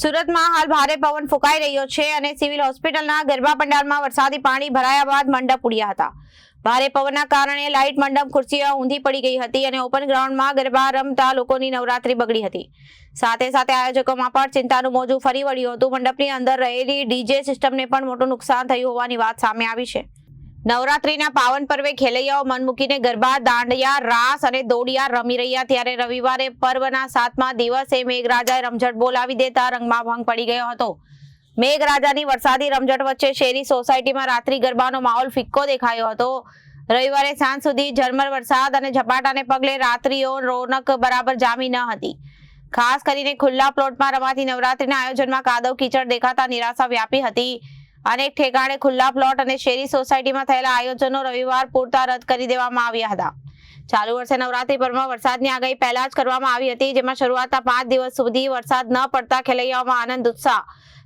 સુરતમાં હાલ ભારે પવન ફૂંકાઈ રહ્યો છે અને સિવિલ હોસ્પિટલના ગરબા પંડાલમાં વરસાદી પાણી ભરાયા બાદ મંડપ ઉડ્યા હતા. ભારે પવનના કારણે લાઇટ મંડપ ખુરશીઓ ઊંધી પડી ગઈ હતી અને ઓપન ગ્રાઉન્ડમાં ગરબા રમતા લોકોની નવરાત્રી બગડી હતી. સાથે સાથે આયોજકોમાં પણ ચિંતાનું મોજું ફરી વળ્યું હતું. મંડપની અંદર રહેલી ડીજે સિસ્ટમને પણ મોટું નુકસાન થયું હોવાની વાત સામે આવી છે. નવરાત્રીના પાવન પર્વે ખેલૈયાઓ મન મૂકીને ગરબા, દાંડિયા, રાસ અને દોડિયા રમી રહ્યા ત્યારે રવિવારે પર્વના સાતમા દિવસે મેઘરાજાએ રમઝટ બોલાવી દેતા રંગમાં ભંગ પડી ગયો હતો. મેઘરાજાની વરસાદી રમઝટ વચ્ચે શેરી સોસાયટીમાં રાત્રિ ગરબાનો માહોલ ફિક્કો દેખાયો હતો. રવિવારે સાંજ સુધી ઝરમર વરસાદ અને ઝપાટાને પગલે રાત્રિઓ રોનક બરાબર જામી ન હતી. ખાસ કરીને ખુલ્લા પ્લોટમાં રમાતી નવરાત્રીના આયોજનમાં કાદવ કીચડ દેખાતા નિરાશા વ્યાપી હતી. અનેક ઠેકાણે ખુલ્લા પ્લોટ અને શેરી સોસાયટીમાં થયેલા આયોજનો રવિવાર પૂરતા રદ કરી દેવામાં આવ્યા હતા. ચાલુ વર્ષે નવરાત્રી પરમાં વરસાદની આગાહી પહેલા જ કરવામાં આવી હતી, જેમાં શરૂઆતના પાંચ દિવસ સુધી વરસાદ ન પડતા ખેલૈયાઓમાં આનંદ, ઉત્સાહ,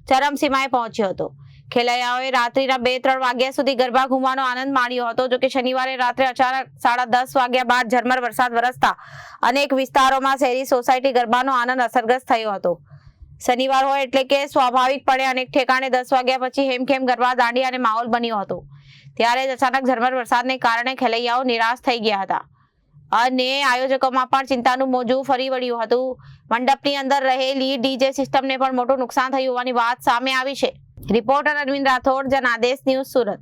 ચરમસીમાએ પહોંચ્યો હતો. ખેલૈયાઓએ રાત્રિના બે ત્રણ વાગ્યા સુધી ગરબા ઘૂમવાનો આનંદ માણ્યો હતો, જોકે શનિવારે રાત્રે અચાનક સાડા દસ વાગ્યા બાદ ઝરમર વરસાદ વરસતા અનેક વિસ્તારોમાં શહેરી સોસાયટી ગરબાનો આનંદ અસરગ્રસ્ત થયો હતો. શનિવાર હોય એટલે કે સ્વાભાવિકપણે અનેક ઠેકાણે દસ વાગ્યા પછી હેમખેમ ગરબા દાંડી અને માહોલ બન્યો હતો. ત્યારે જ અચાનક ઝરમર વરસાદને કારણે ખેલૈયાઓ નિરાશ થઈ ગયા હતા. અને આયોજકોમાં પણ ચિંતાનું મોજું ફરી વળ્યું હતું. મંડપની અંદર રહેલી ડીજે સિસ્ટમને પણ મોટું નુકસાન થયું હોવાની વાત સામે આવી છે. Reporter Arvind Rathod, Janadesh news Surat.